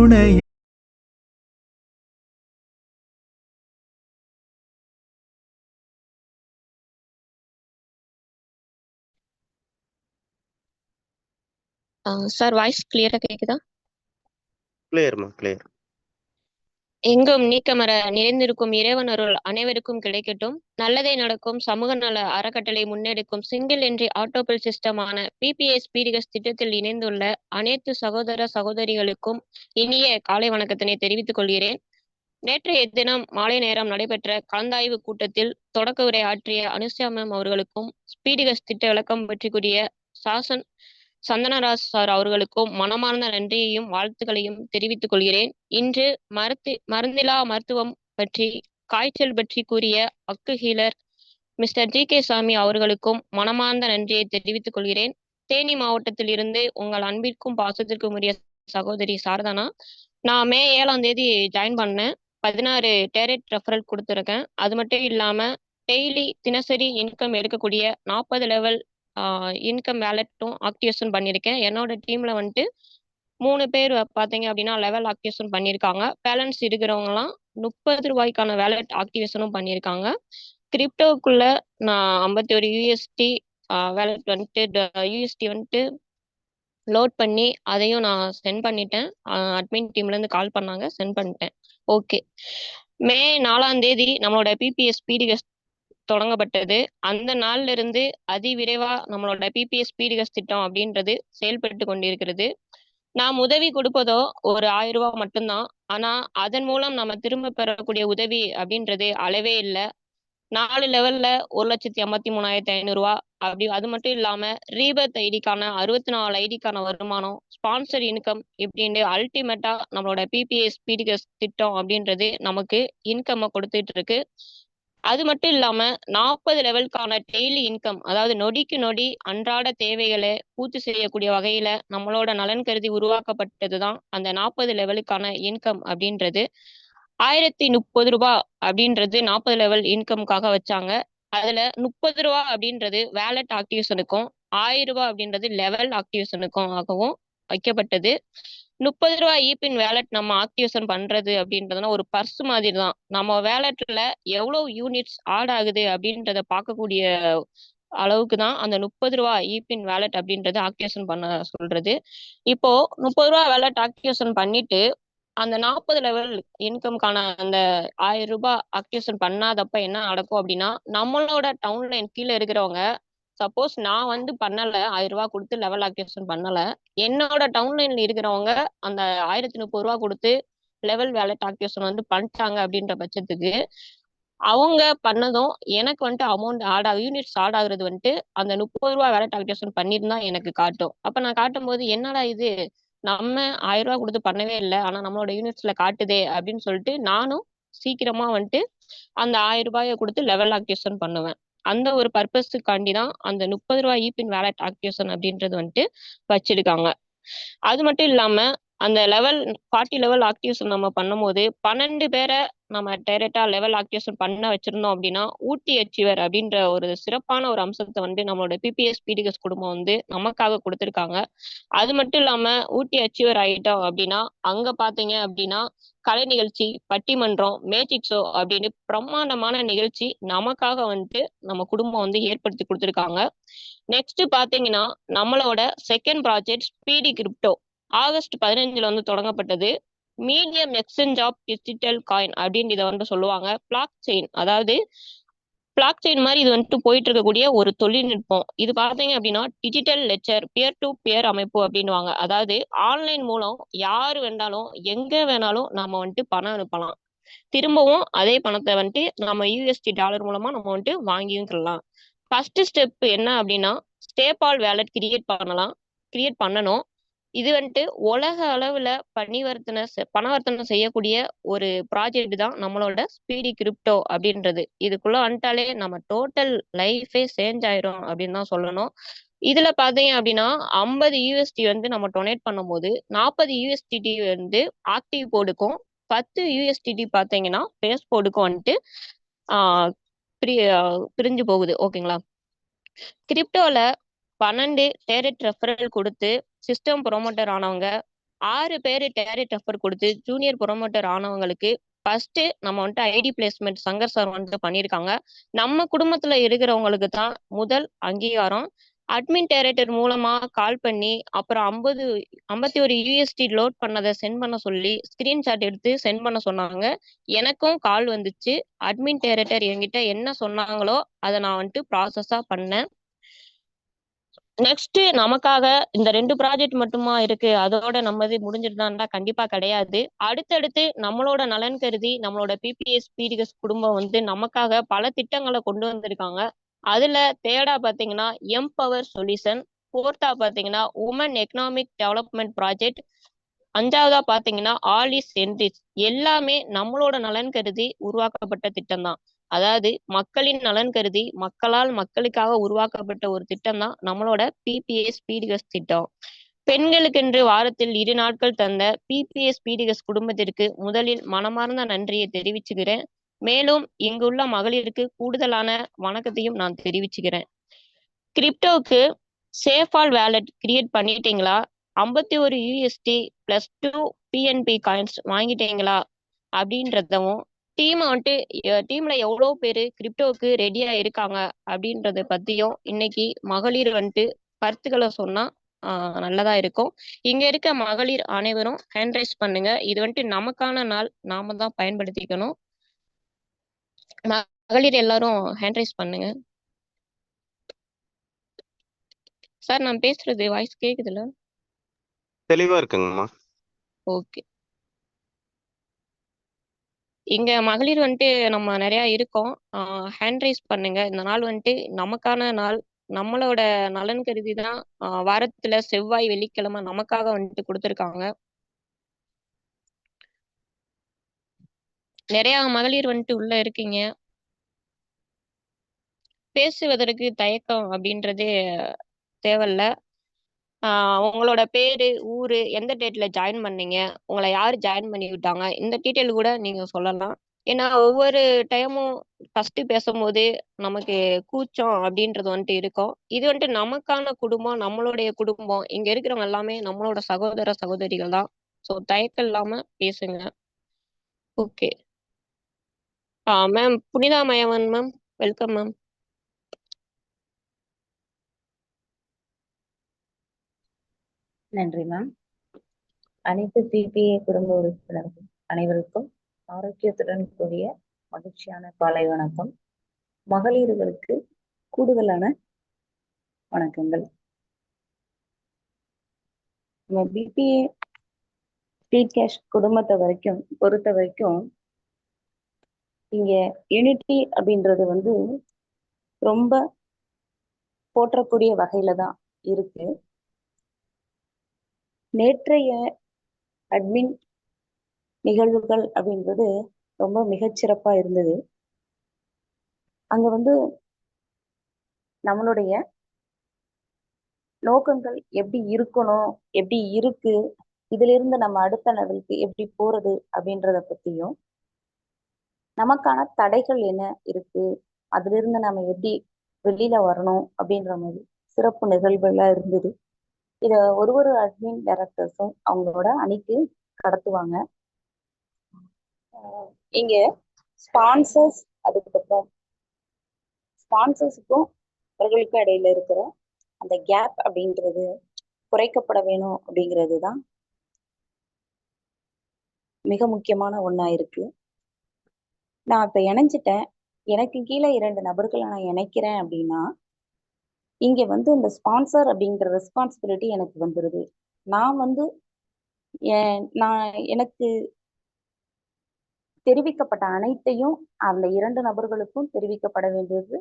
துணை sir voice கிளியரா கேக்குதா? கிளியர்மா கிளியர் எங்கும் நீக்கமர நிறைந்திருக்கும் இறைவனருள் அனைவருக்கும் கிடைக்கட்டும். நல்லதே நடக்கும். சமூக நல அறக்கட்டளை முன்னெடுக்கும் சிங்கிள் என்ட்ரி ஆட்டோபில் சிஸ்டமான பிபிஎஸ் பீடிகஸ் திட்டத்தில் இணைந்துள்ள அனைத்து சகோதர சகோதரிகளுக்கும் இனிய காலை வணக்கத்தினை தெரிவித்துக் கொள்கிறேன். நேற்றைய தினம் மாலை நேரம் நடைபெற்ற கலந்தாய்வு கூட்டத்தில் தொடக்க உரை ஆற்றிய அனுசியா மேம் அவர்களுக்கும் ஸ்பீடிகஸ் திட்ட விளக்கம் பற்றி கூறிய சாசன் சந்தனராஜ் சார் அவர்களுக்கும் மனமார்ந்த நன்றியையும் வாழ்த்துக்களையும் தெரிவித்துக் கொள்கிறேன். இன்று மருத்து மருந்திலா மருத்துவம் பற்றி காய்ச்சல் பற்றி கூறிய அக்கு ஹீலர் மிஸ்டர் ஜி கே சாமி அவர்களுக்கும் மனமார்ந்த நன்றியை தெரிவித்துக் கொள்கிறேன். தேனி மாவட்டத்தில் இருந்து உங்கள் அன்பிற்கும் பாசத்திற்கும் உரிய சகோதரி சாரதானா நான் மே ஏழாம் தேதி ஜாயின் பண்ணேன். பதினாறு டேரட் ரெஃபரல் கொடுத்துருக்கேன். அது மட்டும் இல்லாம டெய்லி தினசரி இன்கம் எடுக்கக்கூடிய நாற்பது லெவல் இன்கம் வேலட்டும் ஆக்டிவேஷன் பண்ணியிருக்கேன். என்னோட டீம்ல வந்துட்டு மூணு பேர் பார்த்தீங்க அப்படின்னா லெவல் ஆக்டிவேஷன் பண்ணியிருக்காங்க. பேலன்ஸ் இருக்கிறவங்கலாம் முப்பது ரூபாய்க்கான வேலட் ஆக்டிவேஷனும் பண்ணியிருக்காங்க. கிரிப்டோக்குள்ள நான் ஐம்பத்தி ஒரு யூஎஸ்டி வேலட் வந்துட்டு யூஎஸ்டி வந்துட்டு லோட் பண்ணி அதையும் நான் சென்ட் பண்ணிட்டேன். அட்மின் டீம்ல இருந்து கால் பண்ணாங்க சென்ட் பண்ணிட்டேன். ஓகே மே நாலாம் தேதி நம்மளோட பிபிஎஸ் பிடிஎஸ் தொடங்கப்பட்டது. அந்த நாள்ல இருந்து அதிவிரைவா நம்மளோட பிபிஎஸ் பீடிகஸ் திட்டம் அப்படின்றது செயல்பட்டு கொண்டிருக்கிறது. நாம் உதவி கொடுப்பதோ ஒரு ஆயிரம் ரூபாய் மட்டும்தான். ஆனா அதன் மூலம் நம்ம திரும்ப பெறக்கூடிய உதவி அப்படின்றது அளவே இல்லை. நாலு லெவல்ல ஒரு லட்சத்தி ஐம்பத்தி மூணாயிரத்தி ஐநூறுரூவா அப்படி அது மட்டும் இல்லாம ரீபர்த் ஐடிக்கான அறுபத்தி நாலு ஐடிக்கான வருமானம் ஸ்பான்சர் இன்கம் இப்படின்னு அல்டிமேட்டா நம்மளோட பிபிஎஸ் பிடிஎஸ் திட்டம் அப்படின்றது நமக்கு இன்கம் கொடுத்துட்டு இருக்கு. அது மட்டும் இல்லாம நாற்பது லெவலுக்கான டெய்லி இன்கம் அதாவது நொடிக்கு நொடி அன்றாட தேவைகளை பூர்த்தி செய்யக்கூடிய வகையில நம்மளோட நலன் கருதி உருவாக்கப்பட்டதுதான் அந்த நாற்பது லெவலுக்கான இன்கம் அப்படின்றது. ஆயிரத்தி முப்பது ரூபா அப்படின்றது நாற்பது லெவல் இன்கம்காக வச்சாங்க. அதுல முப்பது ரூபா அப்படின்றது வேலட் ஆக்டிவேஷனுக்கும் ஆயிரம் ரூபாய் அப்படின்றது லெவல் ஆக்டிவேஷனுக்கும் ஆகவும் வைக்கப்பட்டது. முப்பது ரூபா இபின் வேலட் நம்ம ஆக்டிவேஷன் பண்றது அப்படின்றதுனா ஒரு பர்ஸ் மாதிரி தான் நம்ம வேலட்ல எவ்வளவு யூனிட்ஸ் ஆட் ஆகுது அப்படின்றத பார்க்கக்கூடிய அளவுக்கு தான் அந்த முப்பது ரூபா இபின் வேலட் அப்படின்றது ஆக்டிவேஷன் பண்ண சொல்றது. இப்போ முப்பது ரூபா வேலட் ஆக்டிவேஷன் பண்ணிட்டு அந்த நாற்பது லெவல் இன்கம்கான அந்த ஆயிரம் ரூபாய் ஆக்டிவேஷன் பண்ணாதப்ப என்ன நடக்கும் அப்படின்னா நம்மளோட டவுன்ல கீழே இருக்கிறவங்க சப்போஸ் நான் வந்து பண்ணல ஆயிரம் ரூபாய் கொடுத்து லெவல் ஆக்டிவேஷன் பண்ணல. என்னோட டவுன்லைன்ல இருக்கிறவங்க அந்த ஆயிரத்தி முப்பது ரூபா கொடுத்து லெவல் வேலட் ஆக்டிவேஷன் வந்து பண்ணிட்டாங்க அப்படின்ற பட்சத்துக்கு அவங்க பண்ணதும் எனக்கு வந்துட்டு அமௌண்ட் ஆட் ஆகும் யூனிட்ஸ் ஆட் ஆகுறது வந்துட்டு அந்த முப்பது ரூபா வேலட் ஆக்டிவேஷன் பண்ணியிருந்தா எனக்கு காட்டும். அப்ப நான் காட்டும் போது என்னடா இது? நம்ம ஆயிரம் ரூபா கொடுத்து பண்ணவே இல்லை. ஆனா நம்மளோட யூனிட்ஸ்ல காட்டுதே அப்படின்னு சொல்லிட்டு நானும் சீக்கிரமா வந்துட்டு அந்த ஆயிரம் ரூபாயை கொடுத்து லெவல் ஆக்டிவேஷன் பண்ணுவேன். அந்த ஒரு பர்பஸுக்காண்டி தான் அந்த முப்பது ரூபாய் இபின் வேலட் ஆக்டிவேஷன் அப்படின்றது வந்துட்டு வச்சிருக்காங்க. அது மட்டும் இல்லாம அந்த லெவல் ஃபார்ட்டி லெவல் ஆக்டிவேஷன் நம்ம பண்ணும்போது பன்னெண்டு பேரை நம்ம டைரக்டா லெவல் ஆக்டிவேஷன் பண்ண வச்சிருந்தோம் அப்படின்னா ஊட்டி அச்சீவர் அப்படின்ற ஒரு சிறப்பான ஒரு அம்சத்தை வந்து நம்மளோட பிபிஎஸ் பிடிஎஸ் குடும்பம் வந்து நமக்காக கொடுத்துருக்காங்க. அது மட்டும் இல்லாம ஊட்டி அச்சீவர் ஆகிட்டோம் அப்படின்னா அங்க பாத்தீங்க அப்படின்னா கலை நிகழ்ச்சி பட்டிமன்றம் மேஜிக் ஷோ அப்படின்னு பிரம்மாண்டமான நிகழ்ச்சி நமக்காக வந்துட்டு நம்ம குடும்பம் வந்து ஏற்படுத்தி கொடுத்துருக்காங்க. நெக்ஸ்ட் பாத்தீங்கன்னா நம்மளோட second project speedy crypto August பதினஞ்சுல வந்து தொடங்கப்பட்டது. Medium exchange of digital coin அப்படின்னு இதை வந்து சொல்லுவாங்க. பிளாக் செயின் அதாவது பிளாக் செயின் மாதிரி இது வந்துட்டு போயிட்டு இருக்கக்கூடிய ஒரு தொழில்நுட்பம். இது பார்த்தீங்க அப்படின்னா digital ledger peer to peer அமைப்பு அப்படின்வாங்க அதாவது ஆன்லைன் மூலம் யார் வேணாலும் எங்க வேணாலும் நம்ம வந்துட்டு பணம் அனுப்பலாம். திரும்பவும் அதே பணத்தை வந்துட்டு நம்ம யூஎஸ்டி டாலர் மூலமா நம்ம வந்துட்டு வாங்கியும் கொள்ளலாம் ஃபர்ஸ்ட் ஸ்டெப் என்ன அப்படின்னா ஸ்டேபால் வேலட் கிரியேட் பண்ணலாம். கிரியேட் பண்ணணும். இது வந்துட்டு உலக அளவுல பணிவர்த்தனை பணவர்த்தனை செய்யக்கூடிய ஒரு ப்ராஜெக்ட் தான் நம்மளோட ஸ்பீடி கிரிப்டோ அப்படின்றது. இதுக்குள்ள வந்துட்டாலே நம்ம டோட்டல் லைஃபே சேஞ்ச் ஆயிரும் அப்படின்னு தான் சொல்லணும். இதுல பாத்தீங்க அப்படின்னா ஐம்பது யூஎஸ்டி வந்து நம்ம டொனேட் பண்ணும்போது நாற்பது யூஎஸ்டிடி வந்து ஆக்டிவ் போர்டுக்கும் பத்து யூஎஸ்டிடி பாத்தீங்கன்னா பேஸ் போர்டுக்கும் வந்துட்டு ஆஹ் பிரிஞ்சு போகுது. ஓகேங்களா? கிரிப்டோல பன்னெண்டு டேரட் ரெஃபரல் கொடுத்து சிஸ்டம் ப்ரொமோட்டர் ஆனவங்க ஆறு பேர் டேரிட் ரெஃபர் கொடுத்து ஜூனியர் ப்ரொமோட்டர் ஆனவங்களுக்கு ஃபர்ஸ்ட் நம்ம வந்துட்டு ஐடி பிளேஸ்மெண்ட் சங்கர் சார் வந்துட்டு பண்ணியிருக்காங்க. நம்ம குடும்பத்துல இருக்கிறவங்களுக்கு தான் முதல் அங்கீகாரம். அட்மின் டேரக்டர் மூலமா கால் பண்ணி அப்புறம் ஐம்பது ஐம்பத்தி ஒரு யூஎஸ்டி லோட் பண்ணதை சென்ட் பண்ண சொல்லி ஸ்கிரீன்ஷாட் எடுத்து சென்ட் பண்ண சொன்னாங்க. எனக்கும் கால் வந்துச்சு. அட்மின் டேரக்டர் என்கிட்ட என்ன சொன்னாங்களோ அதை நான் வந்துட்டு ப்ராசஸா பண்ணேன். நெக்ஸ்ட் நமக்காக இந்த ரெண்டு ப்ராஜெக்ட் மட்டுமா இருக்கு? அதோட நம்மது முடிஞ்சிருந்தாண்டா கண்டிப்பா கிடையாது. அடுத்தடுத்து நம்மளோட நலன் கருதி நம்மளோட பிபிஎஸ் பிடிஎஸ் குடும்பம் வந்து நமக்காக பல திட்டங்களை கொண்டு வந்திருக்காங்க. அதுல தேர்டா பாத்தீங்கன்னா எம்பவர் சொல்யூஷன் ஃபோர்த்தா பாத்தீங்கன்னா உமன் எக்கனாமிக் டெவலப்மெண்ட் ப்ராஜெக்ட் அஞ்சாவதா பாத்தீங்கன்னா ஆல் இஸ் என்ரிச் எல்லாமே நம்மளோட நலன் கருதி உருவாக்கப்பட்ட திட்டம் தான் அதாவது மக்களின் நலன் கருதி மக்களால் மக்களுக்காக உருவாக்கப்பட்ட ஒரு திட்டம் தான் நம்மளோட பிபிஎஸ் பிடிஎஸ் திட்டம். பெண்களுக்கென்று வாரத்தில் இரு நாட்கள் தந்த பிபிஎஸ் பிடிஎஸ் குடும்பத்திற்கு முதலில் மனமார்ந்த நன்றியை தெரிவிச்சுக்கிறேன். மேலும் இங்குள்ள மகளிருக்கு கூடுதலான வணக்கத்தையும் நான் தெரிவிச்சுக்கிறேன். கிரிப்டோக்கு சேஃபால் வேலட் கிரியேட் பண்ணிட்டீங்களா? ஐம்பத்தி ஒரு USD plus two BNB coins வாங்கிட்டீங்களா? அப்படின்றதவும் டீமை வந்துட்டு டீம்ல எவ்வளோ பேர் கிரிப்டோவுக்கு ரெடியா இருக்காங்க அப்படின்றத பத்தியும் இன்னைக்கு மகளிர் வந்துட்டு கருத்துக்களை சொன்னா நல்லதா இருக்கும். இங்க இருக்க மகளிர் அனைவரும் ஹேண்ட் ரைஸ் பண்ணுங்க. இது வந்துட்டு நமக்கான நாள். நாம தான் பயன்படுத்திக்கணும். மகளிர் எல்லாரும் ஹேண்ட் ரைஸ் பண்ணுங்க. சார் நான் பேசுறது வாய்ஸ் கேக்குதுல்ல தெளிவா இருக்குங்கம்மா. ஓகே இங்க மகளிர் வந்துட்டு நம்ம நிறைய இருக்கோம். ஹேண்ட் ரைஸ் பண்ணுங்க. இந்த நாள் வந்துட்டு நமக்கான நாள். நம்மளோட நலன் கருதி தான் வாரத்துல செவ்வாய் வெள்ளிக்கிழமை நமக்காக வந்துட்டு கொடுத்துருக்காங்க. நிறைய மகளிர் வந்துட்டு உள்ள இருக்கீங்க. பேசுவதற்கு தயக்கம் அப்படின்றதே தேவையில்ல. உங்களோட பேரு ஊரு எந்த டேட்ல ஜாயின் பண்ணீங்க? உங்களை யார் ஜாயின் பண்ணி விட்டாங்க? இந்த டீட்டெயில் கூட நீங்க சொல்லலாம். ஏன்னா ஒவ்வொரு டைமும் ஃபர்ஸ்ட் பேசும்போது நமக்கு கூச்சம் அப்படின்றது வந்துட்டு இருக்கும். இது வந்துட்டு நமக்கான குடும்பம் நம்மளுடைய குடும்பம். இங்க இருக்கிறவங்க எல்லாமே நம்மளோட சகோதர சகோதரிகள் தான். ஸோ தயக்கம் இல்லாம பேசுங்க. Okay ah ma'am Punitha Mayavan ma'am welcome ma'am நன்றி மேம் அனைத்து பிபிஏ குடும்ப உறுப்பினர்கள் அனைவருக்கும் ஆரோக்கியத்துடன் கூடிய மகிழ்ச்சியான காலை வணக்கம். மகளிர்களுக்கு கூடுதலான வணக்கங்கள். நம்ம பிபிஏ ஸ்பீட் கேஷ் குடும்பத்தை வரைக்கும் பொறுத்த வரைக்கும் இங்க யூனிட்டி அப்படின்றது வந்து ரொம்ப போற்றக்கூடிய வகையில தான் இருக்கு. நேற்றைய அட்மின் நிகழ்வுகள் அப்படின்றது ரொம்ப மிகச்சிறப்பா இருந்தது. அங்க வந்து நம்மளுடைய நோக்கங்கள் எப்படி இருக்கணும் எப்படி இருக்கு இதுல இருந்து நம்ம அடுத்த லெவலுக்கு எப்படி போறது அப்படின்றத பத்தியும் நமக்கான தடைகள் என்ன இருக்கு அதுல இருந்து நம்ம எப்படி வெளியில வரணும் அப்படின்ற மாதிரி சிறப்பு நிகழ்வுகள்லாம் இருந்தது. இத ஒரு ஒரு அட்மின் டைரக்டர்ஸும் அவங்களோட அணிக்கு கடத்துவாங்க. இங்க ஸ்பான்சர்ஸ் அதுக்கப்புறம் ஸ்பான்சர்ஸுக்கும் அவர்களுக்கும் இடையில இருக்கிற அந்த கேப் அப்படின்றது குறைக்கப்பட வேணும் அப்படிங்கிறது தான் மிக முக்கியமான ஒன்றா இருக்கு. நான் இப்போ இணைஞ்சிட்டேன். எனக்கு கீழே இரண்டு நபர்களை நான் இணைக்கிறேன் அப்படின்னா இங்க வந்து இந்த ஸ்பான்சர் அப்படிங்கிற ரெஸ்பான்சிபிலிட்டி எனக்கு வந்துருது. நான் வந்து நான் எனக்கு தெரிவிக்கப்பட்ட அனைத்தையும் அந்த இரண்டு நபர்களுக்கும் தெரிவிக்கப்பட வேண்டியது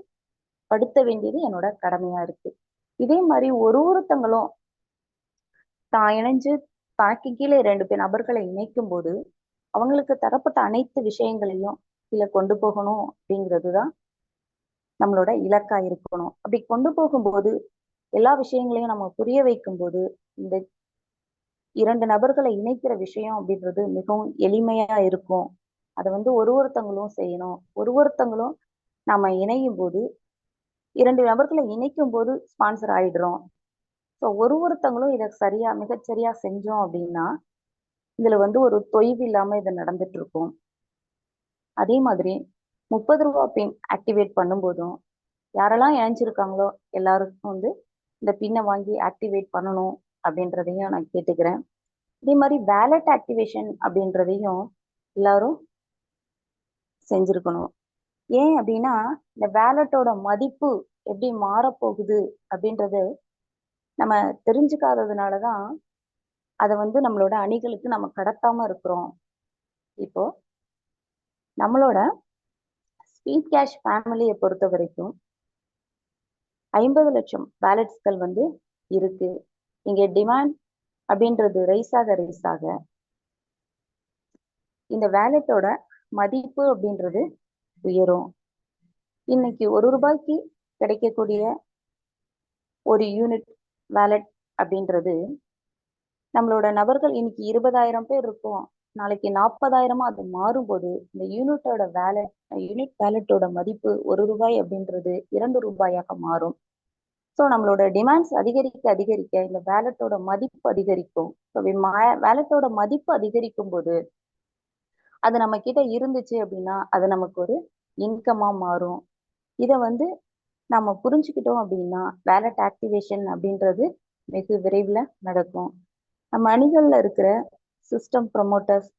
படுத்த வேண்டியது என்னோட கடமையா இருக்கு. இதே மாதிரி ஒரு ஒருத்தங்களும் தான் இணைஞ்சு தனக்கு கீழே ரெண்டு பேர் நபர்களை இணைக்கும் போது அவங்களுக்கு தரப்பட்ட அனைத்து விஷயங்களையும் கீழே கொண்டு போகணும் அப்படிங்கிறது தான் நம்மளோட இலக்கா இருக்கணும். அப்படி கொண்டு போகும்போது எல்லா விஷயங்களையும் நம்ம புரிய வைக்கும் போது இந்த இரண்டு நபர்களை இணைக்கிற விஷயம் அப்படின்றது மிகவும் எளிமையா இருக்கும். அதை வந்து ஒரு ஒருத்தங்களும் செய்யணும். ஒரு ஒருத்தங்களும் நாம இணையும் போது இரண்டு நபர்களை இணைக்கும் போது ஸ்பான்சர் ஆயிடுறோம். ஸோ ஒரு ஒருத்தங்களும் இதை சரியா மிகச்சரியா செஞ்சோம் அப்படின்னா இதுல வந்து ஒரு தொய்வு இல்லாம இது நடந்துட்டு இருக்கும். அதே மாதிரி முப்பது ரூபா பின் ஆக்டிவேட் பண்ணும்போதும் யாரெல்லாம் இணைஞ்சிருக்காங்களோ எல்லாருக்கும் வந்து இந்த பின்னை வாங்கி ஆக்டிவேட் பண்ணணும் அப்படின்றதையும் நான் கேட்டுக்கிறேன். இதே மாதிரி வேலட் ஆக்டிவேஷன் அப்படின்றதையும் எல்லாரும் செஞ்சிருக்கணும். ஏன் அப்படின்னா இந்த வேலட்டோட மதிப்பு எப்படி மாறப்போகுது அப்படின்றது நம்ம தெரிஞ்சுக்காததுனால தான் அதை வந்து நம்மளோட அணிகளுக்கு நம்ம கடத்தாம இருக்கிறோம். இப்போ நம்மளோட ஸ்பீட் கேஷ் ஃபேமிலியை பொறுத்த வரைக்கும் ஐம்பது லட்சம் பேலட்ஸ்கள் வந்து இருக்கு. இங்கே டிமாண்ட் அப்படின்றது ரைஸ் ஆக ரைஸ் ஆக இந்த வேலட்டோட மதிப்பு அப்படின்றது உயரும். இன்னைக்கு ஒரு ரூபாய்க்கு கிடைக்கக்கூடிய ஒரு யூனிட் வேலட் அப்படின்றது நம்மளோட நபர்கள் இன்னைக்கு இருபதாயிரம் பேர் இருக்கும். நாளைக்கு நாற்பதாயிரமா அது மாறும்போது இந்த யூனிட்டோட வேலட் யூனிட் வேலட்டோட மதிப்பு ஒரு ரூபாய் அப்படின்றது இரண்டு ரூபாயாக மாறும். ஸோ நம்மளோட டிமாண்ட்ஸ் அதிகரிக்க அதிகரிக்க இந்த வேலட்டோட மதிப்பு அதிகரிக்கும். ஸோ வேலட்டோட மதிப்பு அதிகரிக்கும் போது அது நம்ம கிட்ட இருந்துச்சு அப்படின்னா அது நமக்கு ஒரு இன்கமா மாறும். இதை வந்து நம்ம புரிஞ்சுக்கிட்டோம் அப்படின்னா வேலட் ஆக்டிவேஷன் அப்படின்றது வெகு விரைவில் நடக்கும். நம்ம அணிகளில் இருக்கிற சிஸ்டம் ப்ரொமோட்டர்ஸ்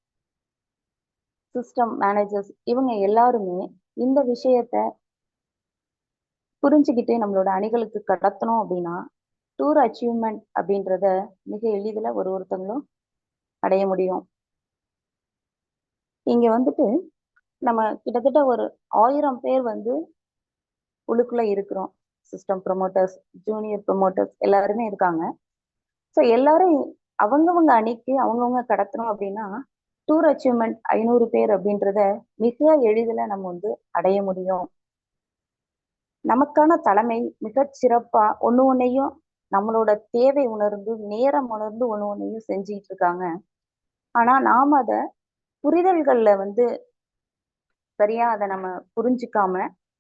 சிஸ்டம் மேனேஜர்ஸ் இவங்க எல்லாருமே இந்த விஷயத்த புரிஞ்சுக்கிட்டு நம்மளோட அணிகளுக்கு கடத்தணும் அப்படின்னா டூர் அச்சீவ்மெண்ட் அப்படின்றத மிக எளிதில் ஒரு ஒருத்தங்களும் அடைய முடியும். இங்க வந்துட்டு நம்ம கிட்டத்தட்ட ஒரு ஆயிரம் பேர் வந்து உள்ளுக்குள்ள இருக்கிறோம். சிஸ்டம் ப்ரொமோட்டர்ஸ் ஜூனியர் ப்ரொமோட்டர்ஸ் எல்லாருமே இருக்காங்க. ஸோ எல்லாரும் அவங்கவங்க அணிக்கு அவங்கவுங்க கடத்தணும் அப்படின்னா டூர் அச்சீவ்மெண்ட் ஐநூறு பேர் அப்படின்றத மிக எளிதில் நம்ம வந்து அடைய முடியும். நமக்கான தலைமை மிக சிறப்பா ஒன்று ஒன்னையும் நம்மளோட தேவை உணர்ந்து நேரம் உணர்ந்து ஒன்று ஒன்னையும் செஞ்சுட்டு இருக்காங்க. ஆனா நாம அத புரிதல்கள்ல வந்து சரியா அதை நம்ம புரிஞ்சுக்காம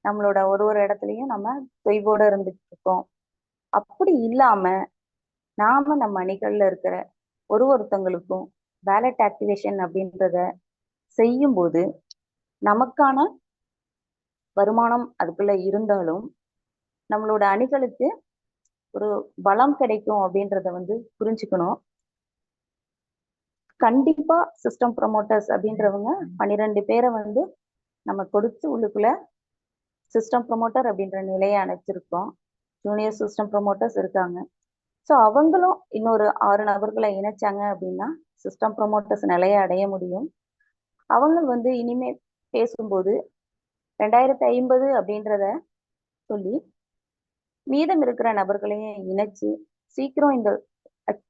நம்மளோட ஒரு ஒரு இடத்துலயும் நம்ம தொய்வோட இருந்துட்டு இருக்கோம். அப்படி இல்லாம நாம நம்ம அணிகள்ல இருக்கிற ஒரு ஒருத்தங்களுக்கும் பேலட் ஆக்டிவேஷன் அப்படின்றத செய்யும்போது நமக்கான வருமானம் அதுக்குள்ள இருந்தாலும் நம்மளோட அணிகளுக்கு ஒரு பலம் கிடைக்கும் அப்படின்றத வந்து புரிஞ்சுக்கணும். கண்டிப்பா சிஸ்டம் ப்ரொமோட்டர்ஸ் அப்படின்றவங்க பன்னிரெண்டு பேரை வந்து நம்ம கொடுத்து உள்ளுக்குள்ள சிஸ்டம் ப்ரொமோட்டர் அப்படின்ற நிலையை அணைச்சிருக்கோம். ஜூனியர் சிஸ்டம் ப்ரொமோட்டர்ஸ் இருக்காங்க. ஸோ அவங்களும் இன்னொரு ஆறு நபர்களை இணைச்சாங்க அப்படின்னா சிஸ்டம் ப்ரொமோட்டர்ஸ் நிலையை அடைய முடியும். அவங்க வந்து இனிமே பேசும்போது ரெண்டாயிரத்தி ஐம்பது அப்படின்றத சொல்லி மீதம் இருக்கிற நபர்களையும் இணைச்சு சீக்கிரம் இந்த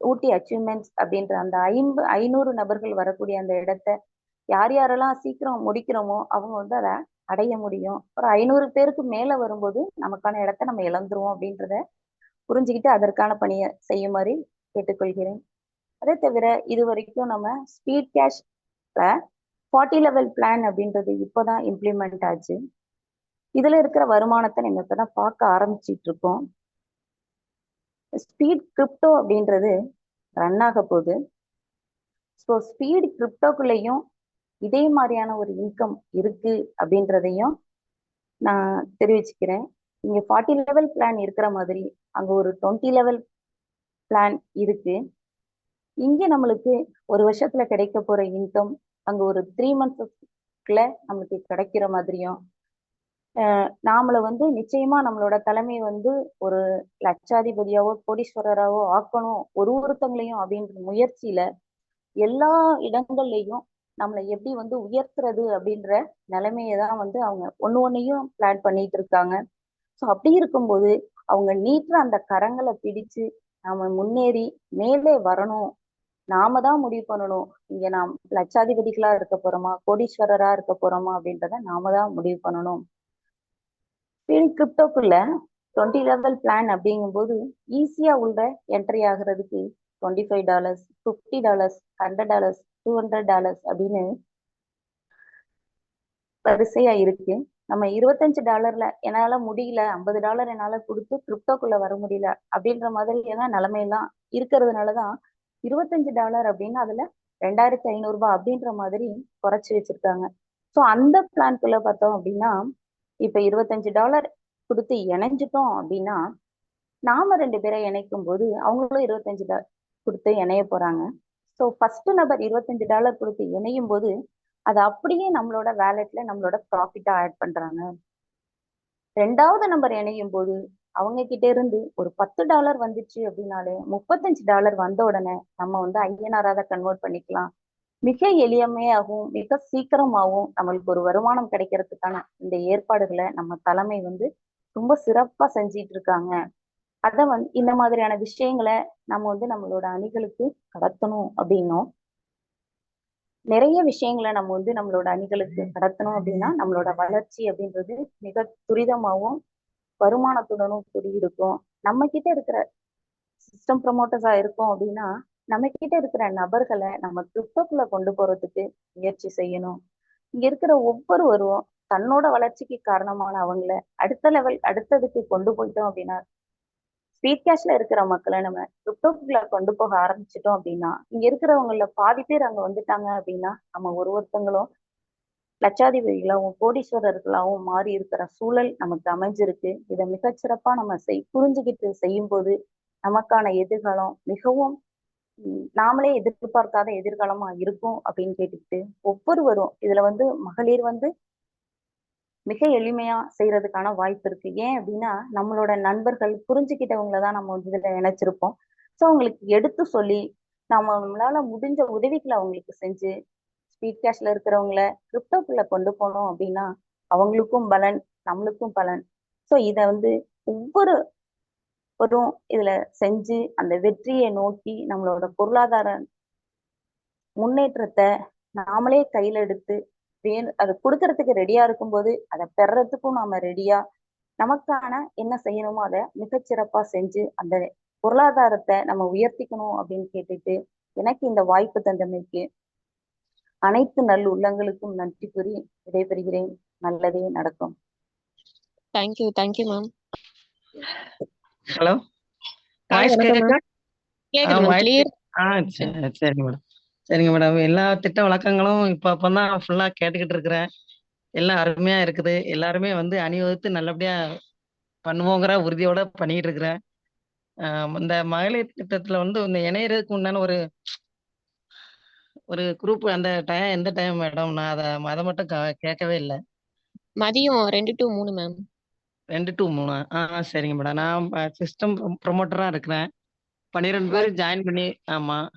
ஊட்டி அச்சீவ்மெண்ட்ஸ் அப்படின்ற அந்த ஐம்பது ஐநூறு நபர்கள் வரக்கூடிய அந்த இடத்த யார் யாரெல்லாம் சீக்கிரம் முடிக்கிறோமோ அவங்க வந்து அதை அடைய முடியும். ஒரு ஐநூறு பேருக்கு மேல வரும்போது நமக்கான இடத்த நம்ம இழந்துருவோம் அப்படின்றத புரிஞ்சுக்கிட்டு அதற்கான பணியை செய்யுமாறு கேட்டுக்கொள்கிறேன். அதே தவிர இது வரைக்கும் நம்ம ஸ்பீட் கேஷ்ல ஃபார்ட்டி லெவல் பிளான் அப்படின்றது இப்போதான் இம்ப்ளிமெண்ட் ஆச்சு. இதுல இருக்கிற வருமானத்தை நம்ம இப்பதான் பார்க்க ஆரம்பிச்சிட்டு இருக்கோம். ஸ்பீட் கிரிப்டோ அப்படின்றது ரன் ஆக போகுது. ஸோ ஸ்பீட் கிரிப்டோக்குள்ளேயும் இதே மாதிரியான ஒரு இன்கம் இருக்கு அப்படின்றதையும் நான் தெரிவிச்சுக்கிறேன். இங்க ஃபார்ட்டி லெவல் பிளான் இருக்கிற மாதிரி அங்க ஒரு டுவெண்ட்டி லெவல் பிளான் இருக்கு. இங்க நம்மளுக்கு ஒரு வருஷத்துல கிடைக்க போற இன்கம் அங்க ஒரு த்ரீ மந்த்ஸ்ல நம்மளுக்கு கிடைக்கிற மாதிரியும் நாமளை வந்து நிச்சயமா நம்மளோட தலைமை வந்து ஒரு லட்சாதிபதியாவோ கோடீஸ்வரராவோ ஆக்கணும் ஒரு ஒருத்தங்களையும் அப்படின்ற முயற்சியில எல்லா இடங்கள்லயும் நம்மளை எப்படி வந்து உயர்த்துறது அப்படின்ற நிலைமையை தான் வந்து அவங்க ஒன்னு ஒன்னையும் பிளான் பண்ணிட்டு இருக்காங்க. ஸோ அப்படி இருக்கும்போது அவங்க நீட்டுற அந்த கரங்களை பிடிச்சு நாம முன்னேறி மேலே வரணும். நாம தான் முடிவு பண்ணணும். இங்க நாம் லட்சாதிபதிகளா இருக்க போறோமா? கோடீஸ்வரரா இருக்க போறோமா? அப்படின்றத நாம தான் முடிவு பண்ணணும். கிரிப்டோக்குள்ள டுவெண்ட்டி லெவல் பிளான் அப்படிங்கும்போது ஈஸியா உள்ள என்ட்ரி ஆகுறதுக்கு twenty five dollars fifty dollars hundred dollars two hundred dollars அப்படின்னு வரிசையா இருக்கு. நம்ம இருபத்தஞ்சு டாலர்ல என்னால முடியல ஐம்பது டாலர் என்னால கொடுத்து கிரிப்டோக்குள்ள வர முடியல அப்படின்ற மாதிரி எல்லாம் நிலைமையெல்லாம் இருக்கிறதுனாலதான் இருபத்தஞ்சு டாலர் அப்படின்னு அதுல ரெண்டாயிரத்தி ஐநூறு ரூபாய் அப்படின்ற மாதிரி குறைச்சு வச்சிருக்காங்க. ஸோ அந்த பிளான்குள்ள பார்த்தோம் அப்படின்னா இப்ப இருபத்தஞ்சு டாலர் கொடுத்து இணைஞ்சிட்டோம் அப்படின்னா நாம ரெண்டு பேரை இணைக்கும் போது அவங்களும் இருபத்தஞ்சு டாலர் கொடுத்து இணைய போறாங்க. ஸோ ஃபர்ஸ்ட் நபர் இருபத்தஞ்சு டாலர் கொடுத்து இணையும் போது அது அப்படியே நம்மளோட வேலெட்ல நம்மளோட ப்ராஃபிட்டா ஆட் பண்றாங்க. ரெண்டாவது நம்பர் இணையும் போது அவங்க கிட்ட இருந்து ஒரு பத்து டாலர் வந்துச்சு அப்படின்னாலே முப்பத்தஞ்சு டாலர் வந்த உடனே நம்ம வந்து ஐஎன்ஆரா கன்வெர்ட் பண்ணிக்கலாம். மிக எளிமையாகவும் மிக சீக்கிரமாகவும் நம்மளுக்கு ஒரு வருமானம் கிடைக்கிறதுக்கான இந்த ஏற்பாடுகளை நம்ம தலைமை வந்து ரொம்ப சிறப்பா செஞ்சிட்டு இருக்காங்க. அத வந்து இந்த மாதிரியான விஷயங்களை நம்ம வந்து நம்மளோட அணிகளுக்கு கடத்தணும் அப்படின்னும். நிறைய விஷயங்களை நம்ம வந்து நம்மளோட அணிகளுக்கு கடத்தணும் அப்படின்னா நம்மளோட வளர்ச்சி அப்படின்றது மிக துரிதமாகவும் வருமானத்துடனும் கூடி இருக்கும் நம்ம கிட்ட இருக்கிற சிஸ்டம் ப்ரமோட்டர்ஸா இருக்கோம் அப்படின்னா நம்ம கிட்ட இருக்கிற நபர்களை நம்ம கிரிப்டோக்குள்ள கொண்டு போறதுக்கு முயற்சி செய்யணும். இங்க இருக்கிற ஒவ்வொருவரும் தன்னோட வளர்ச்சிக்கு காரணமான அவங்கள அடுத்த லெவல் அடுத்ததுக்கு கொண்டு போயிட்டோம் அப்படின்னா ஸ்பீட் கேஷ்ல இருக்கிற மக்களை நம்ம கிரிப்டோக்குள்ள கொண்டு போக ஆரம்பிச்சிட்டோம் அப்படின்னா இங்க இருக்கிறவங்கள பாதி பேர் அங்க வந்துட்டாங்க அப்படின்னா நம்ம ஒரு ஒருத்தங்களும் லட்சாதிபதிகளாகவும் கோடீஸ்வரர்களாகவும் மாறி இருக்கிற சூழல் நமக்கு அமைஞ்சிருக்கு. இதை மிகச்சிறப்பா நம்ம செய் புரிஞ்சுக்கிட்டு செய்யும் போது நமக்கான எதிர்காலம் மிகவும் நாமளே எதிர்பார்க்காத எதிர்காலமா இருக்கும் அப்படின்னு கேட்டுக்கிட்டு ஒவ்வொருவரும் இதுல வந்து மகளிர் வந்து மிக எளிமையா செய்யறதுக்கான வாய்ப்பு இருக்கு. ஏன் அப்படின்னா நம்மளோட நண்பர்கள் புரிஞ்சுக்கிட்டவங்கள தான் நம்ம வந்து இதுல நினைச்சிருப்போம் ஸோ அவங்களுக்கு எடுத்து சொல்லி நம்ம நம்மளால முடிஞ்ச உதவிகளை அவங்களுக்கு செஞ்சு ஸ்பீட் கேஷ்ல இருக்கிறவங்கள கிரிப்டோக்குள்ள கொண்டு போனோம் அப்படின்னா அவங்களுக்கும் பலன் நம்மளுக்கும் பலன். ஸோ இத வந்து ஒவ்வொரு ஒரு இதுல செஞ்சு அந்த வெற்றியை நோக்கி நம்மளோட பொருளாதார முன்னேற்றத்தை நாமளே கையில எடுத்து வேணும் அதை கொடுக்கறதுக்கு ரெடியா இருக்கும்போது அதை பெறறதுக்கும் நாம ரெடியா நமக்கான என்ன செய்யணுமோ அதை மிகச்சிறப்பா செஞ்சு அந்த பொருளாதாரத்தை நம்ம உயர்த்திக்கணும் அப்படின்னு கேட்டுட்டு எனக்கு இந்த வாய்ப்பு தந்தமைக்கு அனைத்து நல் உள்ளங்களுக்கும் நன்றி கூறி விடைபெறுகிறேன். நல்லதே நடக்கும். Thank you thank you ma'am hello சரி மேடம் சரிங்க மேடம் எல்லா திட்ட வழக்கங்களும் இப்போ அப்பதான் ஃபுல்லா கேட்டுக்கிட்டு இருக்கிறேன். எல்லாம் அருமையா இருக்குது. எல்லாருமே வந்து அணிவகுத்து நல்லபடியா பண்ணுவோங்கிற உறுதியோட பண்ணிக்கிட்டு இருக்கிறேன். இந்த மகளிர் திட்டத்துல வந்து இந்த இணையறதுக்கு உண்டான ஒரு ஒரு குரூப் அந்த டைம் எந்த டைம் மேடம் நான் அதை அதை மட்டும் க- கேட்கவே இல்லை. மதியம் ரெண்டு டு மூணு மேம் ரெண்டு டு மூணு. ஆ சரிங்க மேடம் நான் சிஸ்டம் ப்ரொமோட்டராக இருக்கிறேன். பன்னிரெண்டு பேர் ஜாயின் பண்ணி ஆமாம்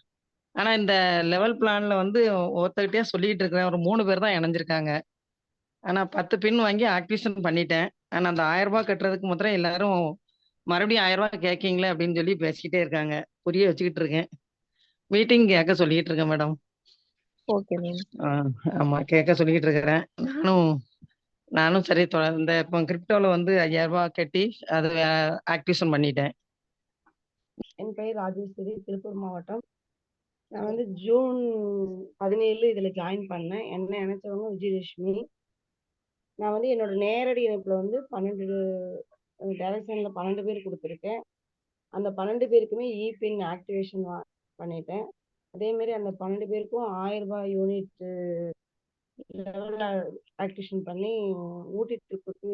ஆனால் இந்த லெவல் பிளான்ல வந்து ஒருத்தர்கிட்டயே சொல்லிக்கிட்டு இருக்கிறேன். ஒரு மூணு பேர் தான் இணைஞ்சிருக்காங்க. ஆனால் பத்து பின் வாங்கி ஆக்டிவேஷன் பண்ணிட்டேன். ஆனால் அந்த ஆயிரம் ரூபாய் கட்டுறதுக்கு மாத்திரம் எல்லாரும் மறுபடியும் ஆயிரம் ரூபாய் கேட்கீங்களே அப்படின்னு சொல்லி பேசிக்கிட்டே இருக்காங்க. புரிய வச்சுக்கிட்டு இருக்கேன். மீட்டிங் கேட்க சொல்லிக்கிட்டு இருக்கேன் மேடம் ஓகே மேம் ஆமாம் கேட்க சொல்லிக்கிட்டு இருக்கிறேன். நானும் நானும் சரி இந்த இப்போ கிரிப்டோவில் வந்து ஐயாயிரம் ரூபாய் கட்டி அதை ஆக்டிவேஷன் பண்ணிட்டேன். என் பெயர் ராஜேஸ்வரி திருப்பூர் மாவட்டம் நான் வந்து ஜூன் பதினேழு இதில் ஜாயின் பண்ணேன். என்ன நினைச்சவங்க? விஜயலட்சுமி நான் வந்து என்னோட நேரடி இணைப்பில் வந்து பன்னெண்டு டைரக்ஷனில் பன்னெண்டு பேர் கொடுத்துருக்கேன். அந்த பன்னெண்டு பேருக்குமே இபின் பின் ஆக்டிவேஷன் பண்ணிட்டேன். அதேமாரி அந்த பன்னெண்டு பேருக்கும் ஆயிரம் ரூபாய் யூனிட் லெவலில் ஆக்டிவேஷன் பண்ணி ஊட்டி ட்ரிப்புக்கு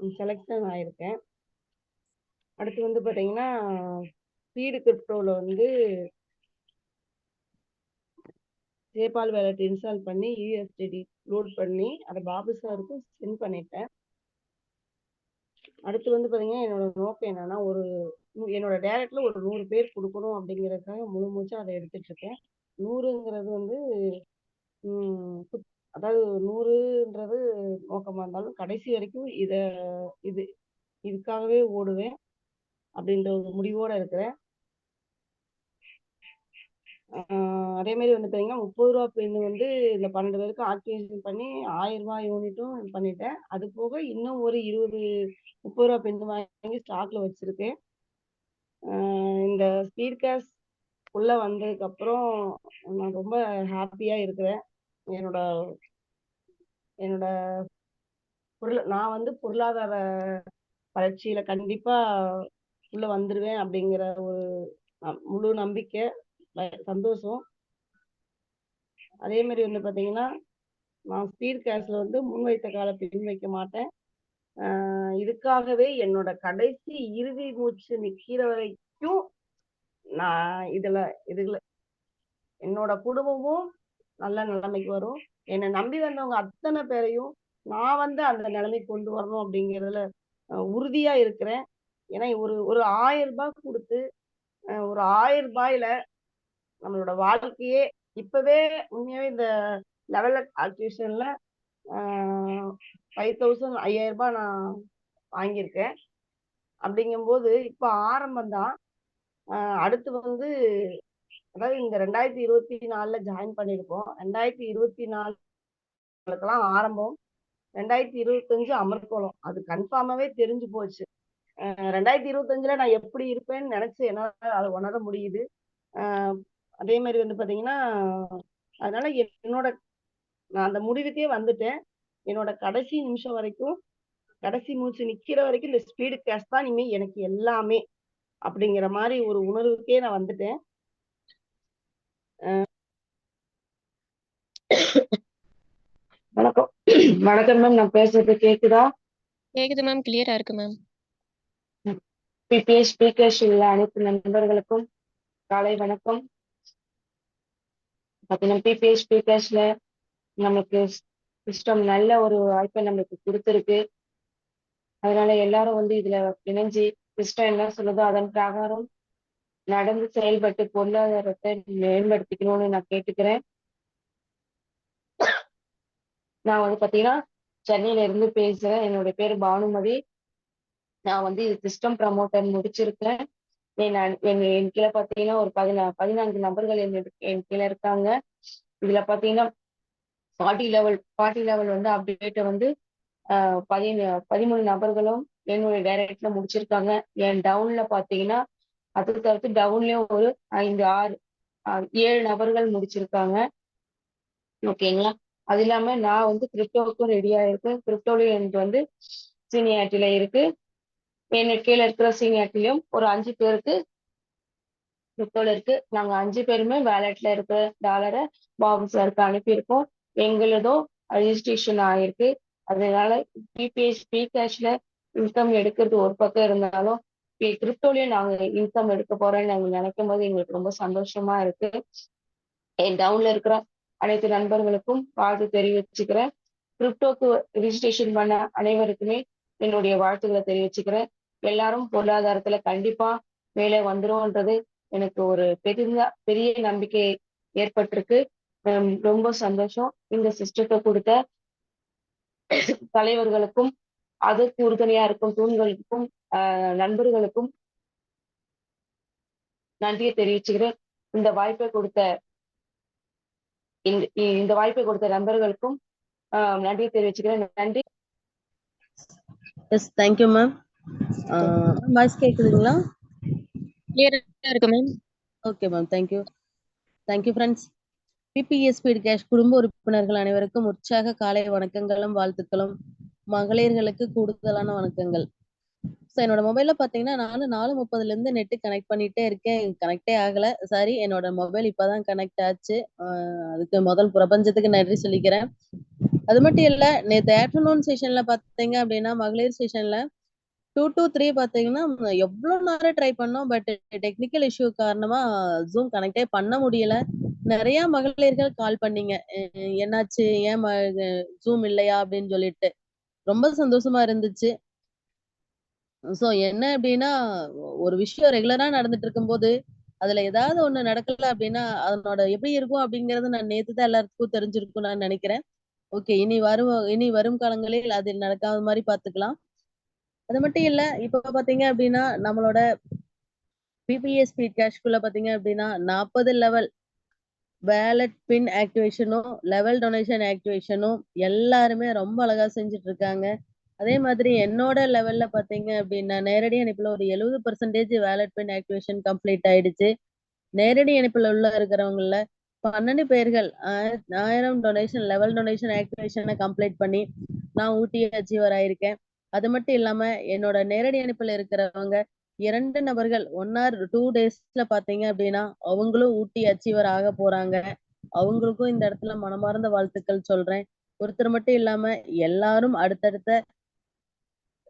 செலெக்ஷன் ஆயிருக்கேன் அடுத்து வந்து பார்த்தீங்கன்னா ஸ்பீடு கிரிப்டோவில் வந்து பேபால் வேலட் இன்ஸ்டால் பண்ணி யூஎஸ்டிடி லோட் பண்ணி அதை பாபு சாருக்கும் சென்ட் பண்ணிட்டேன். அடுத்து வந்து பார்த்தீங்கன்னா என்னோட நோக்கம் என்னன்னா ஒரு என்னோட டேரக்ட்ல ஒரு நூறு பேர் கொடுக்கணும் அப்படிங்கிறதுக்காக முழு மூச்சா அதை எடுத்துட்டு இருக்கேன். நூறுங்கிறது வந்து அதாவது நூறுன்றது நோக்கமாக இருந்தாலும் கடைசி வரைக்கும் இதை இது இதுக்காகவே ஓடுவேன் அப்படின்ற ஒரு முடிவோட இருக்கிறேன். ஆஹ் அதே மாதிரி வந்து பார்த்தீங்கன்னா முப்பது ரூபா பின் வந்து இந்த பன்னெண்டு பேருக்கு ஆக்டிவேஷன் பண்ணி ஆயிரம் ரூபாய் யூனிட்டும் பண்ணிட்டேன். அது போக இன்னும் ஒரு இருபது முப்பது ரூபா பின் வாங்கி ஸ்டாக்ல வச்சிருக்கேன். இந்த ஸ்பீட் கேஸ் உள்ள வந்ததுக்கு அப்புறம் நான் ரொம்ப ஹாப்பியா இருக்கிறேன். என்னோட என்னோட பொருள் நான் வந்து பொருளாதார வளர்ச்சியில கண்டிப்பா உள்ள வந்துருவேன் அப்படிங்கிற ஒரு நம்- முழு நம்பிக்கை. சந்தோஷம். அதே மாதிரி வந்து பாத்தீங்கன்னா நான் ஸ்பீட் கேஸ்ல வந்து முன்வைத்த கால பின் வைக்க மாட்டேன். ஆஹ் இதுக்காகவே என்னோட கடைசி இறுதி மூச்சு நிற்கிற வரைக்கும் நான் இதுல இதுல என்னோட குடும்பமும் நல்ல நிலைமைக்கு வரும். என்னை நம்பி வந்தவங்க அத்தனை பேரையும் நான் வந்து அந்த நிலைமைக்கு கொண்டு வரணும் அப்படிங்கிறதுல உறுதியா இருக்கிறேன். ஏன்னா ஒரு ஒரு ஆயிரம் ரூபாய் கொடுத்து ஒரு ஆயிரம் ரூபாயில நம்மளோட வாழ்க்கையே இப்பவே உண்மையாவே இந்த லெவல் ஆக்டிவேஷன்ல ஃபைவ் தௌசண்ட் ஐயாயிரம் ரூபாய் நான் வாங்கியிருக்கேன். அப்படிங்கும்போது இப்போ ஆரம்பம் தான். அடுத்து வந்து அதாவது இந்த ரெண்டாயிரத்தி இருபத்தி நாலுல ஜாயின் பண்ணியிருக்கோம். ரெண்டாயிரத்தி இருபத்தி நாலுக்கெல்லாம் ஆரம்பம். ரெண்டாயிரத்தி இருபத்தஞ்சு அமர்கோலம் அது கன்ஃபார்மாவே தெரிஞ்சு போச்சு. ரெண்டாயிரத்தி இருபத்தஞ்சுல நான் எப்படி இருப்பேன்னு நினைச்சு என்னால் அதை உணர முடியுது. அதே மாதிரி வந்து பாத்தீங்கன்னா அதனால என்னோட நான் அந்த முடிவுக்கே வந்துட்டேன். என்னோட கடைசி நிமிஷம் வரைக்கும் கடைசி மூச்சு நிக்கிற வரைக்கும் இந்த ஸ்பீடு கேஷ் தான் இனிமே எனக்கு எல்லாமே அப்படிங்கிற மாதிரி ஒரு உணர்வுக்கே நான் வந்துட்டேன். வணக்கம். வணக்கம் மேம் நான் பேசுறது கேக்குதா? கேக்குது மேம் கிளியரா இருக்கு மேம் பிபிஎஸ் ஸ்பீக்கர்ஸ் உள்ள அனைத்து நண்பர்களுக்கும் காலை வணக்கம். பார்த்தீங்கன்னா பிபிஎஸ் பிபிஎஸ்ல நமக்கு சிஸ்டம் நல்ல ஒரு வாய்ப்பை நம்மளுக்கு கொடுத்துருக்கு. அதனால எல்லாரும் வந்து இதுல இணைஞ்சு சிஸ்டம் என்ன சொல்லுதோ அதன் பிரகாரம் நடந்து செயல்பட்டு பொருளாதாரத்தை மேம்படுத்திக்கணும்னு நான் கேட்டுக்கிறேன். நான் வந்து பாத்தீங்கன்னா சென்னையில இருந்து பேசுறேன். என்னுடைய பேரு பானுமதி. நான் வந்து இது சிஸ்டம் ப்ரமோட்டர் முடிச்சிருக்கேன். என் அன்- என் என் கீழே பார்த்தீங்கன்னா ஒரு பதினா பதினான்கு நபர்கள் என் என் கீழே இருக்காங்க. இதுல பார்த்தீங்கன்னா பார்ட்டி லெவல் பார்ட்டி லெவல் வந்து அப்டேட்டை வந்து ஆஹ் பதிமூணு நபர்களும் என்னுடைய டைரக்ட்ல முடிச்சிருக்காங்க. என் டவுன்ல பார்த்தீங்கன்னா அதுக்கு அடுத்து டவுன்லயும் ஒரு ஐந்து ஆறு ஏழு நபர்கள் முடிச்சிருக்காங்க. ஓகேங்களா அது இல்லாம நான் வந்து கிரிப்டோவுக்கும் ரெடியா இருக்கேன். கிரிப்டோலயும் எனக்கு வந்து சீனியாரிட்டியில இருக்கு. எனக்கு கீழே இருக்கிற சீனியாரிட்டிலையும் ஒரு அஞ்சு பேருக்கு லுக்கோல இருக்கு. நாங்க அஞ்சு பேருமே வேலெட்ல இருக்கிற டாலரை பாபு சாருக்கு அனுப்பியிருக்கோம். எங்களதோ ரெஜிஸ்ட்ரேஷன் ஆயிருக்கு. அதனால பிபிஎஸ் பி கேஷ்ல இன்கம் எடுக்கிறது ஒரு பக்கம் இருந்தாலும் கிரிப்டோலயும் நாங்க இன்கம் எடுக்க போறோம்னு நாங்க நினைக்கும் போது எங்களுக்கு ரொம்ப சந்தோஷமா இருக்கு. என் டவுன்ல இருக்கிற அனைத்து நண்பர்களுக்கும் வாழ்த்து தெரிவிச்சுக்கிறேன். கிரிப்டோக்கு ரிஜிஸ்ட்ரேஷன் பண்ண அனைவருக்குமே என்னுடைய வாழ்த்துக்களை தெரிவிச்சுக்கிறேன். எல்லாரும் பொருளாதாரத்துல கண்டிப்பா மேலே வந்துரும்ன்றது எனக்கு ஒரு பெரிய பெரிய நம்பிக்கை ஏற்பட்டிருக்கு. ரொம்ப சந்தோஷம். இந்த சிஸ்டத்தை கொடுத்த தலைவர்களுக்கும் அதற்கு உறுதுணையா இருக்கும் தூண்களுக்கும் ஆஹ் நண்பர்களுக்கும் நன்றியை தெரிவிச்சுக்கிறேன். இந்த வாய்ப்பை கொடுத்த இந்த இந்த வாய்ப்பை கொடுத்த நண்பர்களுக்கும் ஆஹ் நன்றியை தெரிவிச்சுக்கிறேன். நன்றி. எஸ் தேங்க்யூ மேம் வாய்ஸ் கேக்குதுங்களா? கிளியரா இருக்கு ma'am okay ma'am thank you thank you friends BBS speed cash குடும்ப உறுப்பினர்கள் அனைவருக்கும் உற்சாக காலை வணக்கங்களும் வாழ்த்துக்களும். மகளிர்களுக்கு கூடுதலான வணக்கங்கள். ஸோ என்னோட மொபைல்ல பாத்தீங்கன்னா நானும் நாலு முப்பதுல இருந்து நெட்டு கனெக்ட் பண்ணிட்டே இருக்கேன். கனெக்டே ஆகல. சாரி என்னோட மொபைல் இப்பதான் கனெக்ட் ஆச்சு. அதுக்கு முதல் பிரபஞ்சத்துக்கு நன்றி சொல்லிக்கிறேன். அது மட்டும் இல்ல நேத்து ஆஃப்டர்நூன் செஷன்ல பாத்தீங்க அப்படின்னா மகளிர் செஷன்ல டூ டூ த்ரீ பாத்தீங்கன்னா எவ்வளவு நேரம் ட்ரை பண்ணோம் பட் டெக்னிக்கல் இஷ்யூ காரணமா ஜூம் கனெக்டே பண்ண முடியல. நிறைய மகளிர்கள் கால் பண்ணீங்க. என்னாச்சு? ஏன் ஜூம் இல்லையா? அப்படின்னு சொல்லிட்டு. ரொம்ப சந்தோஷமா இருந்துச்சு. சோ என்ன அப்படின்னா ஒரு விஷயம் ரெகுலரா நடந்துட்டு இருக்கும்போது அதுல ஏதாவது ஒண்ணு நடக்கல அப்படின்னா அதனோட எப்படி இருக்கும் அப்படிங்கறது நான் நேத்து தான் எல்லாருக்கும் தெரிஞ்சிருக்கும் நான் நினைக்கிறேன். ஓகே இனி வரும் இனி வரும் காலங்களில் அது நடக்காத மாதிரி பாத்துக்கலாம் அது மட்டும் இல்ல இப்ப பாத்தீங்க அப்படின்னா நம்மளோட பிபிஎஸ் ஸ்பீட் கேஷ்குள்ள பாத்தீங்க அப்படின்னா நாற்பது லெவல் வேலட் பின் ஆக்டிவேஷனும் லெவல் டொனேஷன் ஆக்டிவேஷனும் எல்லாருமே ரொம்ப அழகா செஞ்சுட்டு இருக்காங்க அதே மாதிரி என்னோட லெவல்ல பாத்தீங்க அப்படின்னா நேரடி இணைப்புல ஒரு எழுபது percentage wallet pin activation complete ஆயிடுச்சு. நேரடி இணைப்புல உள்ள இருக்கிறவங்கள பன்னெண்டு பேர்கள் ஆயிரம் டொனேஷன் லெவல் டொனேஷன் ஆக்டிவேஷனை கம்ப்ளீட் பண்ணி நான் ஊட்டி அச்சீவர் ஆயிருக்கேன் அது மட்டும் இல்லாம என்னோட நேரடி அனுப்பில் இருக்கிறவங்க இரண்டு நபர்கள் ஒன் ஆர் டூ டேஸ்ல பாத்தீங்க அப்படின்னா அவங்களும் ஊட்டி அச்சீவர் ஆக போறாங்க. அவங்களுக்கும் இந்த இடத்துல மனமார்ந்த வாழ்த்துக்கள் சொல்றேன். ஒருத்தர் மட்டும் இல்லாம எல்லாரும் அடுத்தடுத்த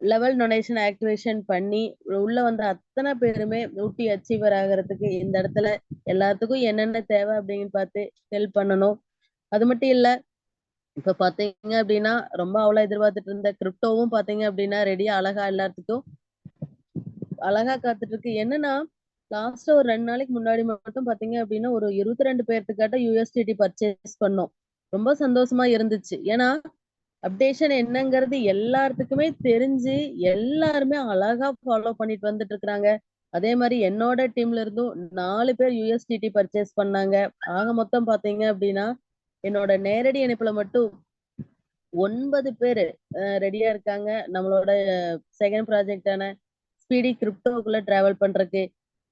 லெவல் டொனேஷன் ஆக்டிவேஷன் பண்ணி உள்ள வந்த அத்தனை பேருமே ஊட்டி அச்சீவர் ஆகிறதுக்கு இந்த இடத்துல எல்லாத்துக்கும் என்னென்ன தேவை அப்படின்னு பார்த்து ஹெல்ப் பண்ணணும். அது மட்டும் இல்ல இப்ப பாத்தீங்க அப்படின்னா ரொம்ப அவ்வளவு எதிர்பார்த்துட்டு இருந்த கிரிப்டோவும் பாத்தீங்க அப்படின்னா ரெடியா அழகா எல்லாத்துக்கும் அழகா காத்துட்டு இருக்கு என்னன்னா லாஸ்ட் ஒரு ரெண்டு நாளைக்கு முன்னாடி மட்டும் பாத்தீங்க அப்படின்னா ஒரு இருபத்தி ரெண்டு பேர்த்துக்காட்ட யூஎஸ்டிடி பர்ச்சேஸ் பண்ணோம். ரொம்ப சந்தோஷமா இருந்துச்சு. ஏன்னா அப்டேஷன் என்னங்கிறது எல்லாத்துக்குமே தெரிஞ்சு எல்லாருமே அழகா ஃபாலோ பண்ணிட்டு வந்துட்டு இருக்கிறாங்க. அதே மாதிரி என்னோட டீம்ல இருந்தும் நாலு பேர் யூஎஸ்டிடி பர்ச்சேஸ் பண்ணாங்க. ஆக மொத்தம் பாத்தீங்க அப்படின்னா என்னோட நேரடி இணைப்புல மட்டும் ஒன்பது பேர் ரெடியா இருக்காங்க. நம்மளோட செகண்ட் ப்ராஜெக்டான ஸ்பீடி கிரிப்டோக்குள்ள டிராவல் பண்றதுக்கு.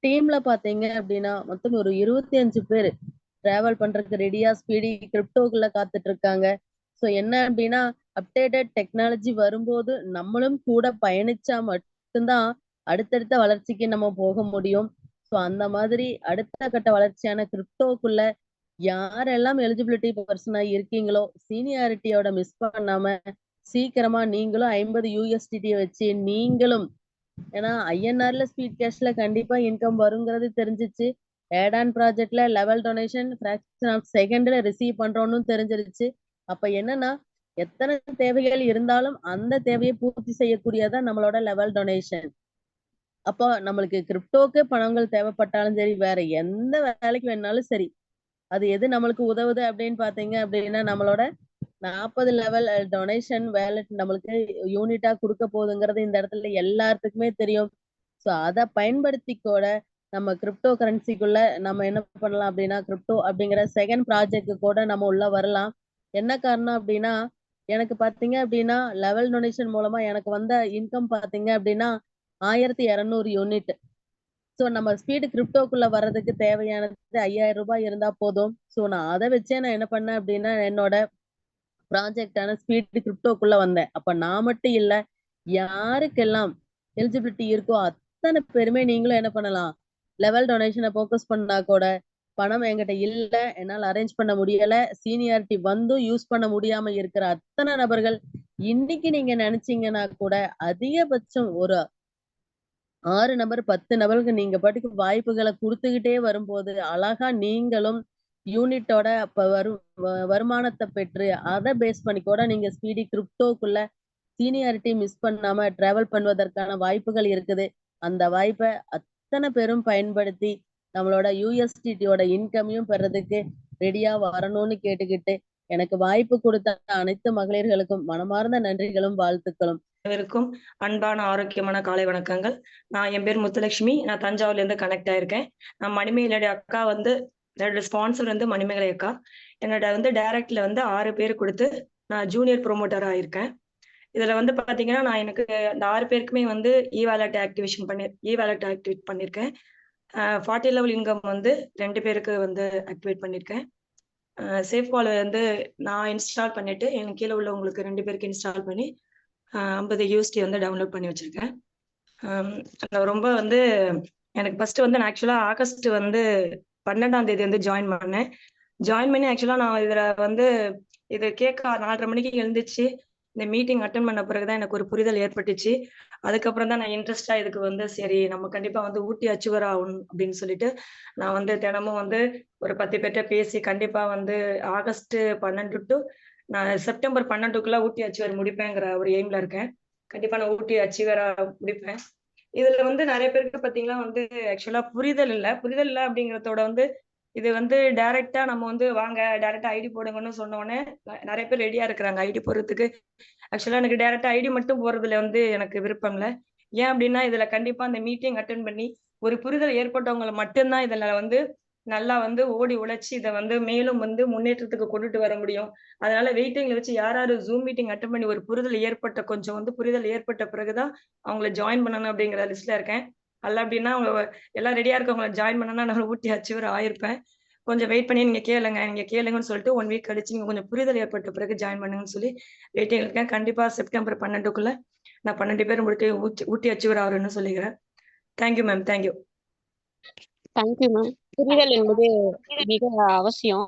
டீம்ல பாத்தீங்க அப்படின்னா மொத்தம் ஒரு இருபத்தி அஞ்சு பேர் டிராவல் பண்றதுக்கு ரெடியா ஸ்பீடி கிரிப்டோக்குள்ள காத்துட்டு இருக்காங்க. ஸோ என்ன அப்படின்னா அப்டேட்டட் டெக்னாலஜி வரும்போது நம்மளும் கூட பயணிச்சா மட்டும்தான் அடுத்தடுத்த வளர்ச்சிக்கு நம்ம போக முடியும். ஸோ அந்த மாதிரி அடுத்த கட்ட வளர்ச்சியான கிரிப்டோக்குள்ள யாரெல்லாம் எலிஜிபிலிட்டி பர்சனா இருக்கீங்களோ சீனியாரிட்டியோட மிஸ் பண்ணாம சீக்கிரமா நீங்களும் ஐம்பது யூஎஸ்டிடியை வச்சு நீங்களும் ஏன்னா ஐஎன்ஆர்ல ஸ்பீட் கேஷ்ல கண்டிப்பா இன்கம் வருங்கிறது தெரிஞ்சிச்சு. ஏடான் ப்ராஜெக்ட்ல லெவல் டொனேஷன் ஃபிராக்ஷன் ஆஃப் செகண்ட்ல ரிசீவ் பண்றோம்னு தெரிஞ்சிருச்சு. அப்ப என்னன்னா எத்தனை தேவைகள் இருந்தாலும் அந்த தேவையை பூர்த்தி செய்யக்கூடியதா நம்மளோட லெவல் டொனேஷன் அப்போ நம்மளுக்கு கிரிப்டோக்கு பணங்கள் தேவைப்பட்டாலும் சரி வேற எந்த வேலைக்கு வேணாலும் சரி அது எது நம்மளுக்கு உதவுது அப்படின்னு பாத்தீங்க அப்படின்னா நம்மளோட நாற்பது லெவல் டொனேஷன் வேலட் நம்மளுக்கு யூனிட்டா கொடுக்க போகுதுங்கிறது இந்த இடத்துல எல்லாத்துக்குமே தெரியும். ஸோ அதை பயன்படுத்தி கூட நம்ம கிரிப்டோ கரன்சிக்குள்ள நம்ம என்ன பண்ணலாம் அப்படின்னா கிரிப்டோ அப்படிங்கிற செகண்ட் ப்ராஜெக்ட் கூட நம்ம உள்ள வரலாம். என்ன காரணம் அப்படின்னா எனக்கு பாத்தீங்க அப்படின்னா லெவல் டொனேஷன் மூலமா எனக்கு வந்த இன்கம் பாத்தீங்க அப்படின்னா ஆயிரத்தி இரநூறு யூனிட் ஸோ நம்ம ஸ்பீடு கிரிப்டோக்குள்ள வர்றதுக்கு தேவையானது ஐயாயிரம் ரூபாய் இருந்தா போதும். ஸோ நான் அதை வச்சே நான் என்ன பண்ணேன் அப்படின்னா என்னோட ப்ராஜெக்டான ஸ்பீடு கிரிப்டோக்குள்ள வந்தேன். அப்ப நான் மட்டும் இல்ல யாருக்கெல்லாம் எலிஜிபிலிட்டி இருக்கோ அத்தனை பேருமே நீங்களும் என்ன பண்ணலாம்? லெவல் டொனேஷனை ஃபோக்கஸ் பண்ணா கூட பணம் என்கிட்ட இல்ல என்னால் அரேஞ்ச் பண்ண முடியல சீனியாரிட்டி வந்தும் யூஸ் பண்ண முடியாம இருக்கிற அத்தனை நபர்கள் இன்னைக்கு நீங்க நினைச்சீங்கன்னா கூட அதிகபட்சம் ஒரு ஆறு நபர் பத்து நபருக்கு நீங்க பாட்டுக்கு வாய்ப்புகளை கொடுத்துக்கிட்டே வரும்போது அழகா நீங்களும் யூனிட்டோட வரு வருமானத்தை பெற்று அதை பேஸ் பண்ணி கூட நீங்க ஸ்பீடி கிரிப்டோக்குள்ள சீனியாரிட்டி மிஸ் பண்ணாம டிராவல் பண்ணுவதற்கான வாய்ப்புகள் இருக்குது. அந்த வாய்ப்பை அத்தனை பேரும் பயன்படுத்தி நம்மளோட யூஎஸ்டிடியோட இன்கமையும் பெறதுக்கு ரெடியா வரணும்னு கேட்டுக்கிட்டு எனக்கு வாய்ப்பு கொடுத்த அனைத்து மகளிர்களுக்கும் மனமார்ந்த நன்றிகளும் வாழ்த்துக்களும். அனைவருக்கும் அன்பான ஆரோக்கியமான காலை வணக்கங்கள். நான் என் பேர் முத்துலட்சுமி. நான் தஞ்சாவூர்ல இருந்து கனெக்ட் ஆயிருக்கேன். நான் மணிமேகலையோட அக்கா வந்து என்னோட ஸ்பான்சர் வந்து மணிமேகலை அக்கா. என்னோட வந்து டைரக்ட்ல வந்து ஆறு பேர் கொடுத்து நான் ஜூனியர் ப்ரொமோட்டர் ஆயிருக்கேன் இதுல வந்து பாத்தீங்கன்னா நான் எனக்கு அந்த ஆறு பேருக்குமே வந்து இ வேலட் ஆக்டிவேஷன் பண்ணி இ வேலட் ஆக்டிவேட் பண்ணியிருக்கேன் ஃபார்ட்டி லெவல் இன்கம் வந்து ரெண்டு பேருக்கு வந்து ஆக்டிவேட் பண்ணியிருக்கேன் சேஃப் வால் வந்து நான் இன்ஸ்டால் பண்ணிட்டு எனக்கு கீழே உள்ளவங்களுக்கு ரெண்டு பேருக்கு இன்ஸ்டால் பண்ணி ஐம்பது யூஎஸ்டி வந்து டவுன்லோட் பண்ணி வச்சிருக்கேன். ரொம்ப வந்து எனக்கு ஃபர்ஸ்ட் வந்து நான் ஆக்சுவலாக ஆகஸ்ட் வந்து பன்னெண்டாம் தேதி வந்து ஜாயின் பண்ணேன். ஜாயின் பண்ணி ஆக்சுவலாக நான் இதில் வந்து இது கேட்க நாலரை மணிக்கு எழுந்துச்சு இந்த மீட்டிங் அட்டன் பண்ண பிறகுதான் எனக்கு ஒரு புரிதல் ஏற்பட்டுச்சு. அதுக்கப்புறம் தான் நான் இன்ட்ரெஸ்டா இதுக்கு வந்து சரி நம்ம கண்டிப்பா வந்து ஊட்டி அச்சுவர் ஆகணும் அப்படின்னு சொல்லிட்டு நான் வந்து தினமும் வந்து ஒரு பத்து பேர்கிட்ட பேசி கண்டிப்பா வந்து ஆகஸ்ட் பன்னெண்டு டு நான் செப்டம்பர் பன்னெண்டுக்குள்ள ஊட்டி அச்சுவர் முடிப்பேங்கிற ஒரு எய்ம்ல இருக்கேன். கண்டிப்பா நான் ஊட்டி அச்சுவரா முடிப்பேன். இதுல வந்து நிறைய பேருக்கு பாத்தீங்கன்னா வந்து ஆக்சுவலா புரிதல் இல்லை. புரிதல் இல்லை அப்படிங்கறதோட வந்து இது வந்து டைரக்டா நம்ம வந்து வாங்க டைரக்டா ஐடி போடுங்கன்னு சொன்னோடனே நிறைய பேர் ரெடியா இருக்கிறாங்க ஐடி போடுறதுக்கு. ஆக்சுவலா எனக்கு டைரக்டா ஐடி மட்டும் போறதுல வந்து எனக்கு விருப்பம் இல்லை. ஏன் அப்படின்னா இதுல கண்டிப்பா அந்த மீட்டிங் அட்டன் பண்ணி ஒரு புரிதல் ஏற்பட்டவங்களை மட்டும்தான் இதுல வந்து நல்லா வந்து ஓடி உழைச்சி இதை வந்து மேலும் வந்து முன்னேற்றத்துக்கு கொண்டுட்டு வர முடியும். அதனால வெயிட்டிங்ல வச்சு யார் யாரு ஜூம் மீட்டிங் அட்டன் பண்ணி ஒரு புரிதல் ஏற்பட்ட கொஞ்சம் வந்து புரிதல் ஏற்பட்ட பிறகுதான் அவங்கள ஜாயின் பண்ணணும் அப்படிங்கிற லிஸ்ட்ல இருக்கேன். அல்ல அப்படின்னா அவங்க எல்லாம் ரெடியா இருக்கவங்கள ஜாயின் பண்ணனா நான் ஊட்டி அச்சுவர் ஆயிருப்பேன். கொஞ்சம் வெயிட் பண்ணி நீங்க கேளுங்க நீங்க கேளுங்கன்னு சொல்லிட்டு ஒன் வீக் கழிச்சு நீங்க கொஞ்சம் புரிதல் ஏற்பட்ட பிறகு ஜாயின் பண்ணுங்கன்னு சொல்லி வெயிட்டிங் இருக்கேன். கண்டிப்பா செப்டம்பர் பன்னெண்டுக்குள்ள நான் பன்னெண்டு பேர் முடித்து ஊட்டி ஊட்டி அச்சுவர் ஆகுறேன்னு சொல்லிக்கிறேன். Thank you ma'am thank you thank you ma'am புரிதல் என்பது மிக அவசியம்.